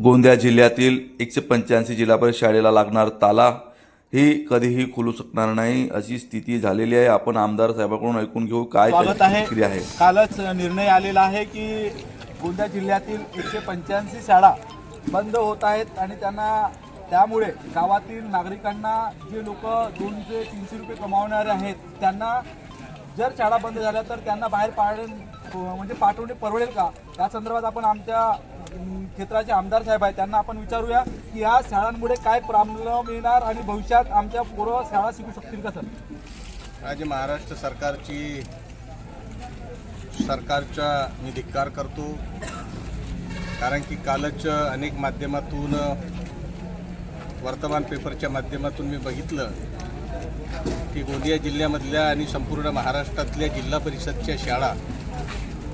गोंदिया जिल्ह्यातील एकशे पंच्याऐंशी जिल्हा परिषद शाळेला लागणार ताला ही कधीही खुलू शकणार नाही. अशी स्थिती झालेली आहे. आपण आमदार साहेबांकडून ऐकून घेऊ काय स्वागत आहे. प्रतिक्रिया आहे. कालच निर्णय आलेला आहे की गोंदिया जिल्ह्यातील एकशे पंच्याऐंशी शाळा बंद होत आहेत आणि त्यांना त्यामुळे गावातील नागरिकांना जे लोक दोनशे तीनशे रुपये कमावणारे आहेत त्यांना जर शाळा बंद झाल्या तर त्यांना बाहेर पाड म्हणजे पाठवणे परवडेल का? या संदर्भात आपण आमच्या क्षेत्राचे आमदार साहेब आहेत त्यांना आपण विचारूया की या शाळांमुळे काय प्रॉब्लेम येणार आणि भविष्यात आमच्या पोरं शाळा शिकू शकतील का सर? राज्य महाराष्ट्र सरकारची सरकारचा मी धिक्कार करतो. कारण की कालच अनेक माध्यमातून वर्तमान पेपरच्या माध्यमातून मी बघितलं की गोंदिया जिल्ह्यामधल्या आणि संपूर्ण महाराष्ट्रातल्या जिल्हा परिषदच्या शाळा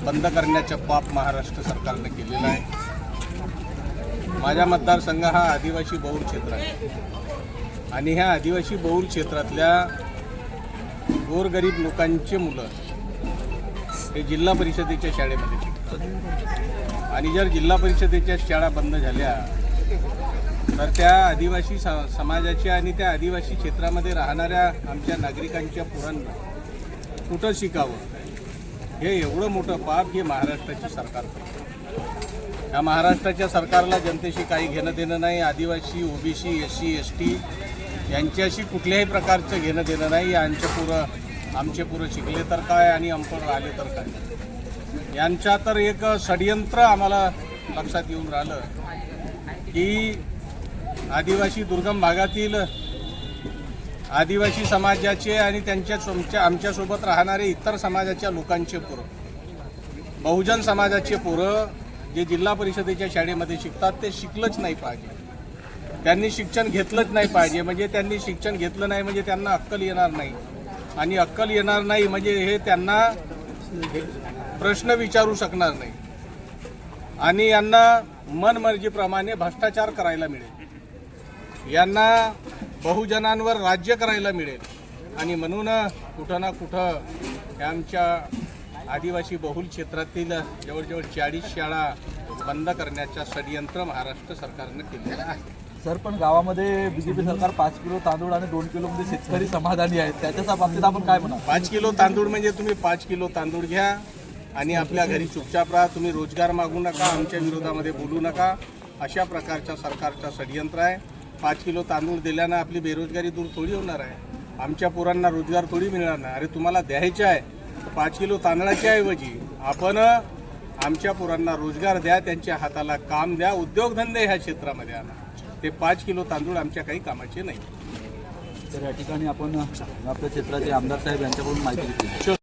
बंद करण्याचा पाप महाराष्ट्र सरकारनं केलेला आहे. माझ्या मतदारसंघ हा आदिवासी बहुल क्षेत्र आहे. आणि ह्या आदिवासी बहुल क्षेत्रातल्या गोरगरीब लोकांचे मुलं हे जिल्हा परिषदेच्या शाळेमध्ये शिकतात. आणि जर जिल्हा परिषदेच्या शाळा बंद झाल्या तर त्या आदिवासी स समाजाच्या आणि त्या आदिवासी क्षेत्रामध्ये राहणाऱ्या आमच्या नागरिकांच्या पुरांना कुठं शिकावं? हे एवढं मोठं पाप हे महाराष्ट्राची सरकार करतं. या महाराष्ट्राच्या सरकारला जनतेशी काही घेणं देणं नाही आदिवासी OBC S C S T यांच्याशी कुठल्याही प्रकारचं घेणं देणं नाही. यांचे पुरं आमचे पुरं शिकले तर काय आणि अंपड राहिले तर काय? यांच्या तर एक षडयंत्र आम्हाला लक्षात येऊन राहिलं की आदिवासी दुर्गम भागातील आदिवासी समाजाचे आणि त्यांच्या तुमच्या आमच्यासोबत राहणारे इतर समाजाच्या लोकांचे पोरं बहुजन समाजाचे पोरं जे जिल्हा परिषदेच्या शाळेमध्ये शिकतात ते शिकलंच नाही पाहिजे. त्यांनी शिक्षण घेतलंच नाही पाहिजे. म्हणजे त्यांनी शिक्षण घेतलं नाही म्हणजे त्यांना अक्कल येणार नाही. आणि अक्कल येणार नाही म्हणजे हे त्यांना प्रश्न विचारू शकणार नाही. आणि यांना मनमर्जीप्रमाणे भ्रष्टाचार करायला मिळेल. यांना बहुजनांवर राज्य करायला मिळेल. आणि म्हणून कुठं ना कुठं आमच्या आदिवासी बहुल क्षेत्रातील जवळजवळ चाळीस शाळा बंद करण्याचा षडयंत्र महाराष्ट्र सरकारनं केलेलं आहे. सर पण गावामध्ये बीजेपी सरकार पाच किलो तांदूळ आणि दोन किलो मध्ये शेतकरी समाधानी आहेत. त्याच्या बाबतीत आपण काय म्हणा पाच किलो तांदूळ म्हणजे तुम्ही पाच किलो तांदूळ घ्या आणि आपल्या घरी चुपचाप राहा. तुम्ही रोजगार मागू नका आमच्या विरोधामध्ये बोलू नका. अशा प्रकारच्या सरकारचा षडयंत्र आहे. पाच किलो तांदूळ दिल्यानं आपली बेरोजगारी दूर थोडी होणार आहे. आमच्या पोरांना रोजगार थोडी मिळणार नाही. अरे तुम्हाला द्यायचे आहे. पाच किलो तांदळाच्या ऐवजी आपण आमच्या पोरांना रोजगार द्या त्यांच्या हाताला काम द्या उद्योगधंदे ह्या क्षेत्रामध्ये आणा. ते पाच किलो तांदूळ आमच्या काही कामाचे नाही. तर या ठिकाणी आपण आपल्या क्षेत्राचे आमदार साहेब यांच्याकडून माहिती घेतली.